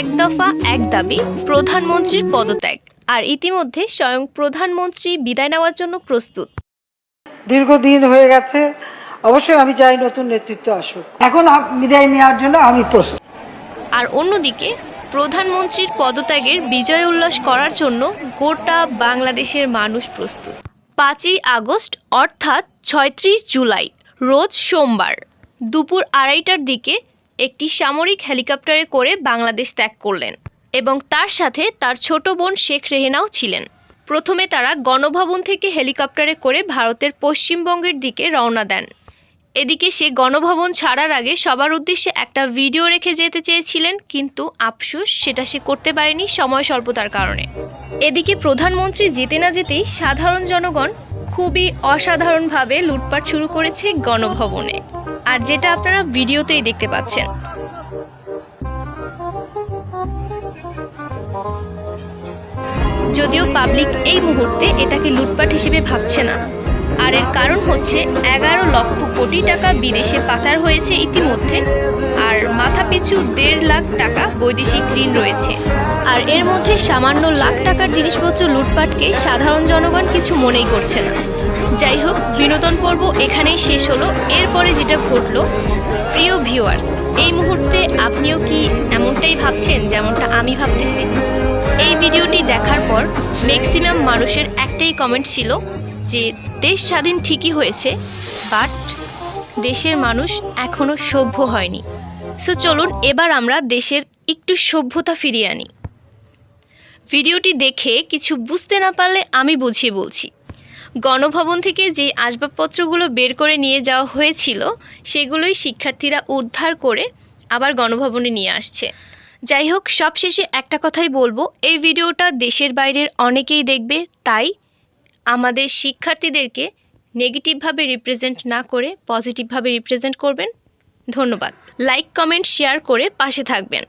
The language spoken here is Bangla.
এক দফা এক দাবি প্রধানমন্ত্রীর পদত্যাগ। আর ইতিমধ্যে স্বয়ং প্রধানমন্ত্রী বিদায় নেওয়ার জন্য প্রস্তুত। দীর্ঘদিন হয়ে গেছে। অবশ্যই আমি চাই নতুন নেতৃত্ব আসুক। এখন বিদায় নেওয়ার জন্য আমি প্রস্তুত। আর অন্যদিকে প্রধানমন্ত্রীর পদত্যাগের বিজয় উল্লাস করার জন্য গোটা বাংলাদেশের মানুষ প্রস্তুত। পাঁচই আগস্ট অর্থাৎ ছয়ত্রিশ জুলাই রোজ সোমবার দুপুর আড়াইটার দিকে একটি সামরিক হেলিকপ্টারে করে বাংলাদেশ ত্যাগ করলেন এবং তার সাথে তার ছোট বোন শেখ রেহেনাও ছিলেন। প্রথমে তারা গণভবন থেকে হেলিকপ্টারে করে ভারতের পশ্চিমবঙ্গের দিকে রওনা দেন। এদিকে সে গণভবন ছাড়ার আগে সবার উদ্দেশ্যে একটা ভিডিও রেখে যেতে চেয়েছিলেন, কিন্তু আফসোস সেটা সে করতে পারেনি সময় স্বল্পতার কারণে। এদিকে প্রধানমন্ত্রী যেতে না যেতেই সাধারণ জনগণ খুবই অসাধারণভাবে লুটপাট শুরু করেছে গণভবনে। আর যেটা আপনারা ভিডিওতেই দেখতে পাচ্ছেন। যদিও পাবলিক এই মুহূর্তে এটাকে লুটপাট হিসেবে ভাবছে না। আর এর কারণ হচ্ছে এগারো লক্ষ কোটি টাকা বিদেশে পাচার হয়েছে ইতিমধ্যে, আর মাথাপিছু দেড় লাখ টাকা বৈদেশিক ঋণ রয়েছে। আর এর মধ্যে সামান্য লাখ টাকার জিনিসপত্র লুটপাটকে সাধারণ জনগণ কিছু মনেই করছে না। যাই হোক, বিনোদন পর্ব এখানেই শেষ হলো। এরপরে যেটা ঘটলো, প্রিয় ভিউয়ার্স এই মুহূর্তে আপনিও কি এমনটাই ভাবছেন যেমনটা আমি ভাবতেছি? এই ভিডিওটি দেখার পর ম্যাক্সিমাম মানুষের একটাই কমেন্ট ছিল যে, দেশ স্বাধীন ঠিকই হয়েছে বাট দেশের মানুষ এখনও সভ্য হয়নি। সো চলুন এবার আমরা দেশের একটু সভ্যতা ফিরিয়ে আনি। ভিডিওটি দেখে কিছু বুঝতে না পারলে আমি বুঝিয়ে বলছি। গণভবন থেকে যে আসবাবপত্রগুলো বের করে নিয়ে যাওয়া হয়েছিল, সেগুলোই শিক্ষার্থীরা উদ্ধার করে আবার গণভবনে নিয়ে আসছে। যাই হোক, সবশেষে একটা কথাই বলব, এই ভিডিওটা দেশের বাইরের অনেকেই দেখবে, তাই আমাদের শিক্ষার্থীদেরকে নেগেটিভভাবে রিপ্রেজেন্ট না করে পজিটিভভাবে রিপ্রেজেন্ট করবেন। ধন্যবাদ। লাইক, কমেন্ট, শেয়ার করে পাশে থাকবেন।